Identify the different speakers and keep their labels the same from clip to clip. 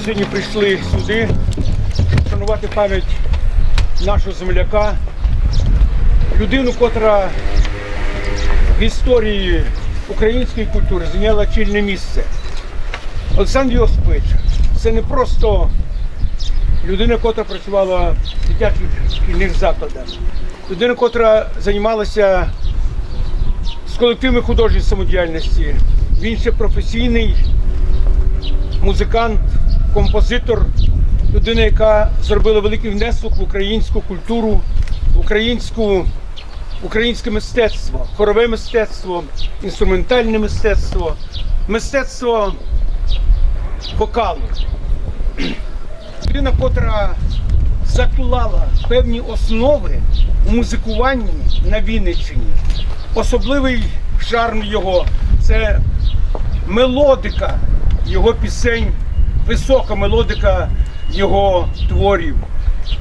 Speaker 1: сьогодні прийшли сюди, щоб шанувати пам'ять нашого земляка, людину, котра в історії української культури зайняла чільне місце. Олександр Йосипович це не просто людина, котра працювала в дитячих шкільних закладах, людина, котра займалася з колективної художньої самодіяльності. Він ще професійний музикант, композитор, людина, яка зробила великий внесок в українську культуру, в українську, українське мистецтво, хорове мистецтво, інструментальне мистецтво, мистецтво вокалу. Людина, котра заклала певні основи у музикуванні на Вінниччині. Особливий шарм його це мелодика його пісень, висока мелодика його творів.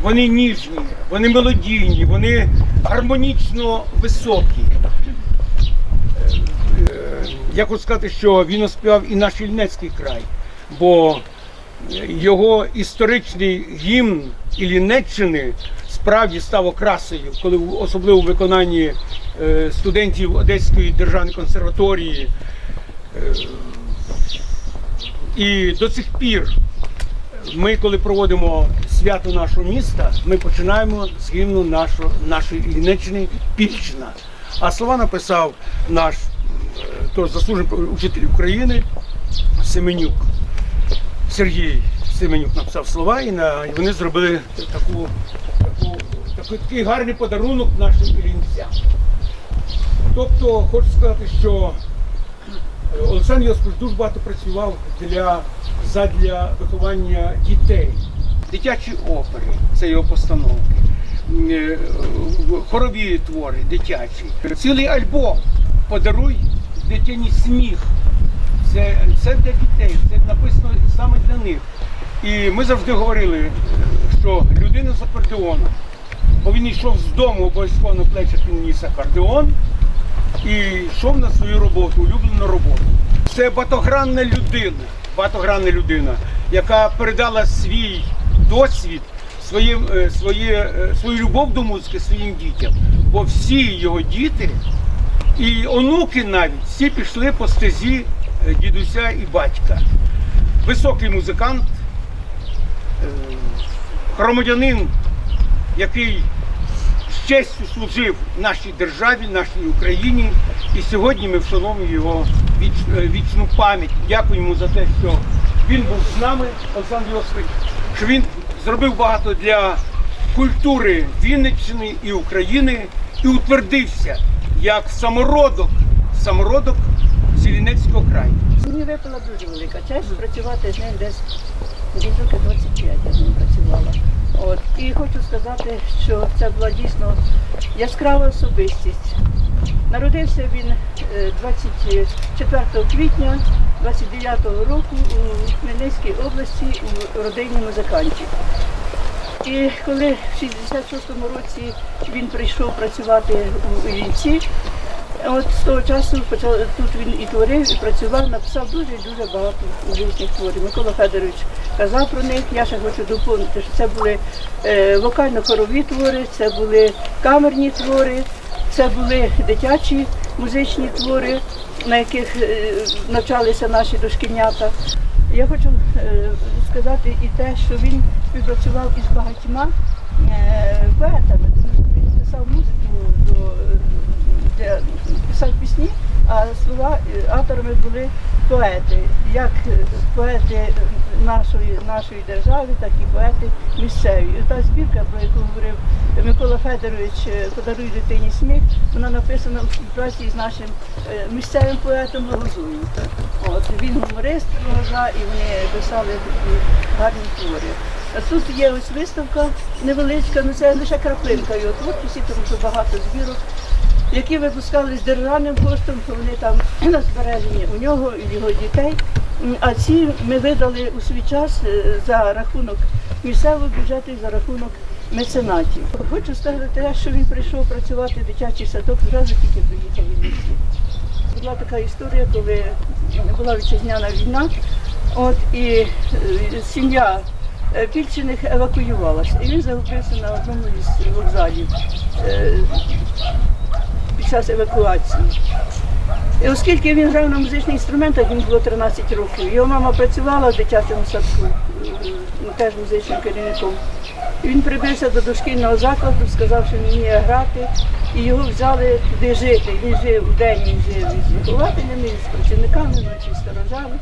Speaker 1: Вони ніжні, вони мелодійні, вони гармонічно високі. Е, Я хочу сказати, що він оспівав і наш Ільнецький край, бо його історичний гімн Іллінеччини справді став окрасою, коли особливо в виконанні е, студентів Одеської державної консерваторії. І до цих пір ми, коли проводимо свято нашого міста, ми починаємо з гімну нашого, нашої Іллінеччини Пільщина. А слова написав наш е, тож заслужений учитель України Семенюк. Сергій Семенюк написав слова, і, вони зробили таку, таку, такий, такий гарний подарунок нашим іллінцям. Тобто, хочу сказати, що Олександр Йосипович дуже багато працював для, задля виховання дітей. Дитячі опери, це його постановки, е, хорові твори дитячі. Цілий альбом Подаруй дитині сміх. Це, це для дітей, це написано саме для них. І ми завжди говорили, що людина з акордеоном, бо він йшов з дому, обов'язково на плечах він ніс акордеон і йшов на свою роботу, улюблену роботу. Це багатогранна людина, багатогранна людина, яка передала свій досвід, своє, е, своє, е, свою любов до музики своїм дітям. Бо всі його діти і онуки навіть всі пішли по стезі е, дідуся і батька. Високий музикант, громадянин, який з честю служив нашій державі, нашій Україні. І сьогодні ми вшановуємо його віч, е, вічну пам'ять. Дякуємо за те, що він був з нами, Олександр Йосипович, що він зробив багато для культури Вінниччини і України і утвердився як самородок, самородок Сілінецького краю.
Speaker 2: Мені випала дуже велика честь працювати з ним десь років 25 я з ним працювала. От. І хочу сказати, що це була дійсно яскрава особистість. Народився він е, 24 квітня 29-го року у Хмельницькій області у родині музикантів. І коли в 66-му році він прийшов працювати у Іллінці, От з того часу почав тут він і творив, і працював, написав дуже і дуже багато різних творів. Микола Федорович казав про них. Я ще хочу доповнити, що це були е, вокально-хорові твори, це були камерні твори, це були дитячі музичні твори, на яких е, навчалися наші дошкільнята. Я хочу е, сказати і те, що він співпрацював із багатьма поетами, тому що він писав музику до писав пісні, а слова е, авторами були поети, як е, поети нашої, нашої держави, так і поети місцеві. І та збірка, про яку говорив Микола Федорович е, Подаруй дитині сміх, вона написана у співпраці з нашим е, місцевим поетом Логозуєм. От він гуморист Логоза, і вони писали такі гарні твори. А тут є ось виставка невеличка, ну це лише краплинка його творчості, тому що багато збірок які випускали з державним коштом, то вони там на збереження у нього і його дітей. А ці ми видали у свій час е, за рахунок місцевого бюджету і за рахунок меценатів. Хочу сказати що він прийшов працювати в дитячий садок, зразу тільки приїхав від місті. Була така історія, коли була вітчизняна війна, От і е, сім'я е, Пільчиних евакуювалася. І він загубився на одному із вокзалів е, під час евакуації. І оскільки він грав на музичних інструментах, йому було 13 років. Його мама працювала в дитячому садку, е, теж музичним керівником. І він прибився до дошкільного закладу, сказав, що він вміє грати, і його взяли туди жити. Він жив у день, він жив із вихователями, з працівниками, вночі сторожами.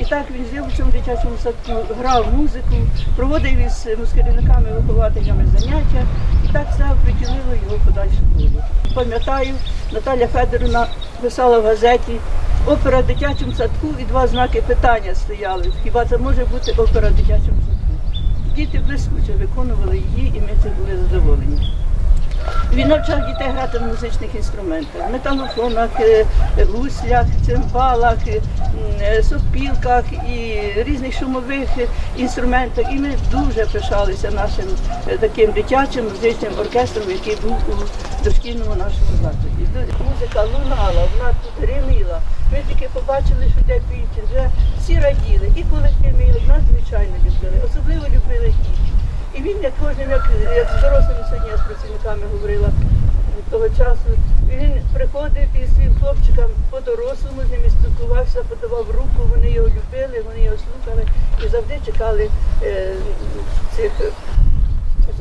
Speaker 2: І так він жив у цьому дитячому садку, грав музику, проводив із керівниками, вихователями заняття. І так це притягнуло його подальшу долю. Пам'ятаю, Наталя Федоровна писала в газеті опера в дитячому садку і два знаки питання стояли. Хіба це може бути опера в дитячому садку? Діти блискуче виконували її, і ми цим були задоволені. Він навчав дітей грати на музичних інструментах, металофонах, е, гуслях, цимбалах, е, е, сопілках і різних шумових е, інструментах. І ми дуже пишалися нашим е, таким дитячим музичним оркестром, який був у дошкільному нашому закладі. Музика лунала, вона тут гриміла. Ми тільки побачили, що де піти, вже всі раділи. І колектив ми його надзвичайно любили, особливо любили діти. І він як кожним, як, як з дорослими сьогодні я з працівниками говорила того часу, він приходив і своїм хлопчикам по-дорослому з ними спілкувався, подавав руку, вони його любили, вони його слухали і завжди чекали е, цих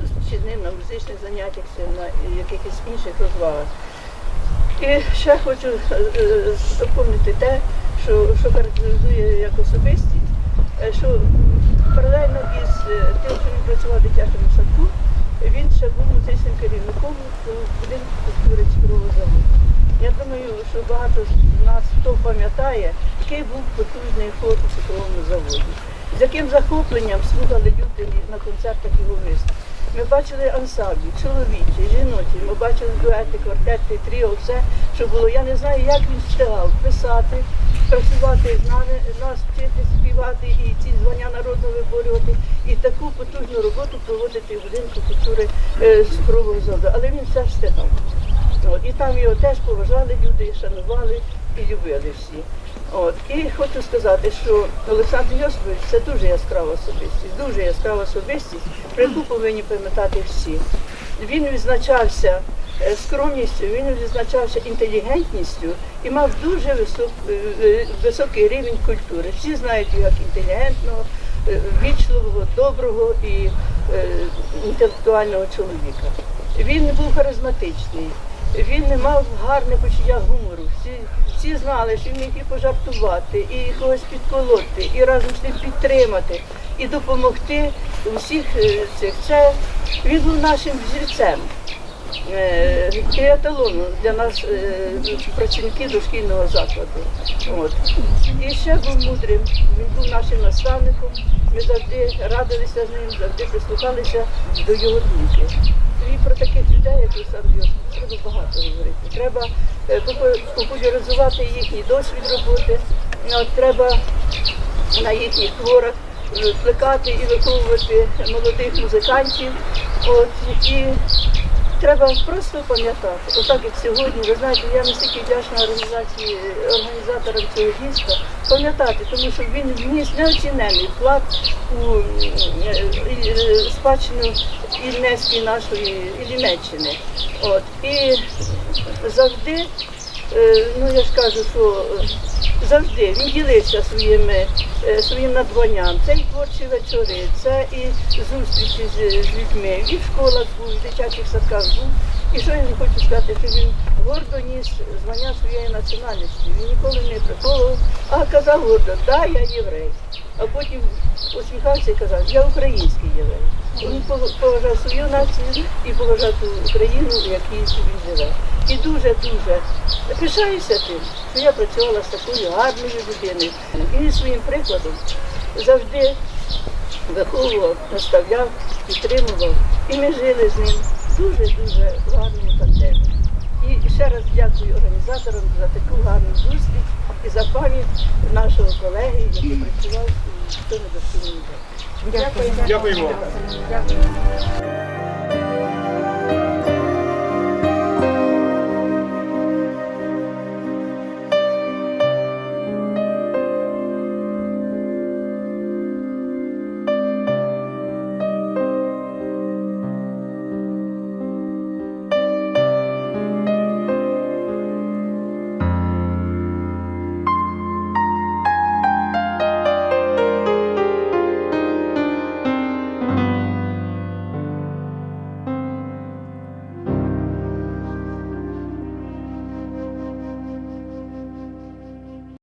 Speaker 2: зустрічі з ним на музичних заняттях на якихось інших розвагах. І ще хочу е, доповнити те, що, що характеризує як особистість, е, що паралельно із тим, що він працював в дитячому садку, він ще був музичним керівником будинку культури цукрового заводу. Я думаю, що багато з нас хто пам'ятає, який був потужний ход у цукровому заводі, з яким захопленням слухали люди на концертах його виступ. Ми бачили ансамблі, чоловічі, жіночі, ми бачили дуети, квартети, тріо, все, що було. Я не знаю, як він встигав писати, працювати з нами, нас вчити співати і ці звання народно виборювати, і таку потужну роботу проводити в будинку культури е, з крового заводу. Але він все встигав. От, і там його теж поважали люди, шанували і любили всі. От. І хочу сказати, що Олександр Йосипович це дуже яскрава особистість, дуже яскрава особистість, про яку повинні пам'ятати всі. Він відзначався е, скромністю, він відзначався інтелігентністю і мав дуже висок, е, е, високий рівень культури. Всі знають його як інтелігентного, е, вічливого, доброго і інтелектуального чоловіка. Він був харизматичний, він мав гарне почуття гумору. Всі, всі знали, що він міг і пожартувати, і когось підколоти, і разом з ним підтримати, і допомогти у всіх е, цих. Це він був нашим взірцем. Е, для нас, е, працівників дошкільного закладу. От. І ще був мудрим, він був нашим наставником. Ми завжди радилися з ним, завжди прислухалися до його думки. І про таких людей, як Олександр Йосип, треба багато говорити. Треба е, популяризувати їхній досвід роботи. От, треба на їхніх творах плекати і виховувати молодих музикантів. От, і треба просто пам'ятати. Отак як сьогодні, ви знаєте, я настільки вдячна організації, організаторам цього дійства, пам'ятати, тому що він вніс неоцінений вклад у е, спадщину і Нецької нашої і Німеччини. От. І завжди, е, ну я ж кажу, що завжди він ділився своїми, е, своїм надбанням. Це і творчі вечори, це і зустрічі з, з людьми, і в школах був, в дитячих садках був. І що я не хочу сказати, що він гордо ніс звання своєї національності. Він ніколи не приховував, а казав гордо, да, я єврей. А потім усміхався і казав, я український єврей. Він поважав свою націю і поважав ту Україну, в якій він живе. І дуже-дуже пишаюся тим, що я працювала з такою гарною людиною. І своїм прикладом завжди виховував, наставляв, підтримував. І ми жили з ним дуже-дуже в гарному тандемі. І ще раз дякую організаторам за таку гарну зустріч і за пам'ять нашого колеги, який працював у дошкільному закладі. Дякую.
Speaker 3: Дякую.